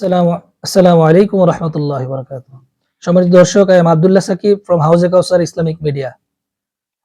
আসসালামু- আলাইকুম রহমতুল্লাহ বরকাত সম্মানিত দর্শক I am Abdullah Sakib from হাউজে কাউসার ইসলামিক মিডিয়া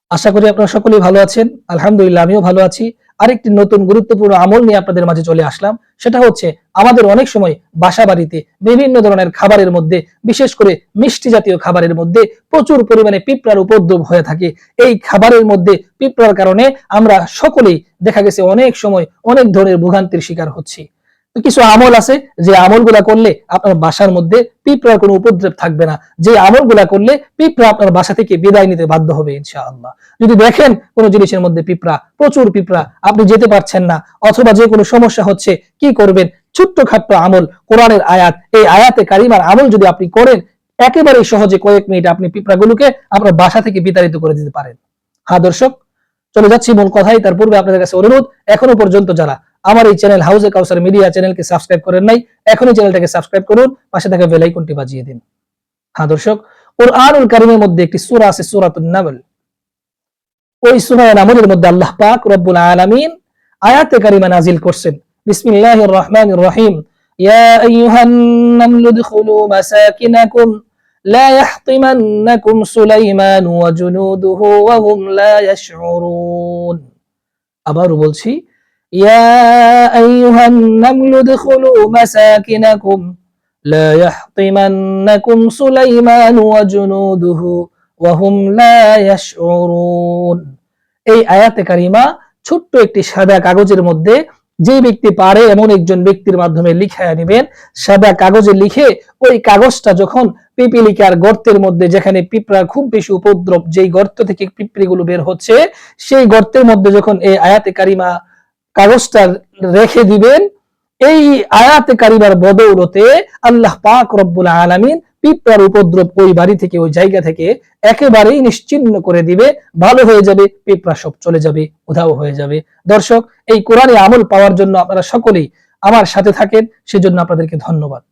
আশা করি আপনারা সকলেই ভালো আছেন। আলহামদুলিল্লাহ, আমিও ভালো আছি। আরেকটি নতুন গুরুত্বপূর্ণ আমল নিয়ে আপনাদের মাঝে চলে আসলাম। সেটা হচ্ছে, আমাদের অনেক সময় বাসা বাড়িতে বিভিন্ন ধরনের খাবারের মধ্যে, বিশেষ করে মিষ্টি জাতীয় খাবারের মধ্যে প্রচুর পরিমাণে পিঁপড়ার উপদ্রব হয়ে থাকে। এই খাবারের মধ্যে পিঁপড়ার কারণে আমরা সকলেই, দেখা গেছে অনেক সময় অনেক ধরনের ভোগান্তির শিকার হচ্ছি। কিছু আমল আছে, যে আমলগুলা করলে আপনার বাসার মধ্যে পিঁপড়ার কোনো উপদ্রব থাকবে না। যে আমলগুলা করলে পিঁপড়া আপনার বাসা থেকে বিদায় নিতে বাধ্য হবে, ইনশাআল্লাহ। যদি দেখেন কোনো জিনিসের মধ্যে পিঁপড়া, প্রচুর পিঁপড়া, আপনি যেতে পারছেন না, অথবা যে কোনো সমস্যা হচ্ছে, কি করবেন? ছোট্ট খাট্ট আমল, কোরআনের আয়াত, এই আয়াতে কারিমার আমল যদি আপনি করেন একেবারে সহজে কয়েক মিনিট আপনি পিঁপড়াগুলোকে আপনার বাসা থেকে বিতাড়িত করে দিতে পারেন। হ্যাঁ দর্শক, চলে যাচ্ছি মূল কথাই তার পূর্বে আপনাদের কাছে অনুরোধ, এখনও পর্যন্ত যারা আমার এই চ্যানেল হাউজে কাউসার মিডিয়া চ্যানেলকে সাবস্ক্রাইব করেন নাই এখনই চ্যানেলটাকে সাবস্ক্রাইব করুন পাশে থাকা বেল আইকনটি বাজিয়ে দিন হ্যাঁ দর্শক কোরআনুল কারিমের মধ্যে একটি সূরা আছে সূরাতুন নামল ওই সূরা নামলের মধ্যে আল্লাহ পাক রব্বুল আলামিন আয়াতে কারিমা নাজিল করছেন বিসমিল্লাহির রহমানির রহিম ইয়া আইয়ুহান নামলু দুখুলু মাসাকিনাকুম لا يحطمنكم سليمان وجنوده وهم لا يشعرون আবারও বলছি يا أيها النمل ادخلوا مساكنكم لا يحطمنكم سليمان وجنوده وهم لا يشعرون এই আয়াতে কারিমা ছোট্ট একটি সাদা কাগজের মধ্যে যে ব্যক্তি পারে এমন একজন ব্যক্তির মাধ্যমে লিখায় নেবেন সাদা কাগজে লিখে ওই কাগজটা যখন পিপিলিকার গর্তের মধ্যে যেখানে পিঁপড়া খুব বেশি উপদ্রব যেই গর্ত থেকে পিঁপড়িগুলো বের হচ্ছে সেই গর্তের মধ্যে যখন এই আয়াতে কারিমা কাগজটা রেখে দিবেন। এই আয়াতে কারিবার বদৌলতে আল্লাহ পাক রব্বুল আলমিন পিঁপড়ার উপদ্রব ওই বাড়ি থেকে, ওই জায়গা থেকে একেবারেই নিশ্চিন্ন করে দিবে। ভালো হয়ে যাবে, পিঁপড়া সব চলে যাবে, উধাও হয়ে যাবে। দর্শক, এই কোরআনে আমল পাওয়ার জন্য আপনারা সকলেই আমার সাথে থাকেন। সেজন্য আপনাদেরকে ধন্যবাদ।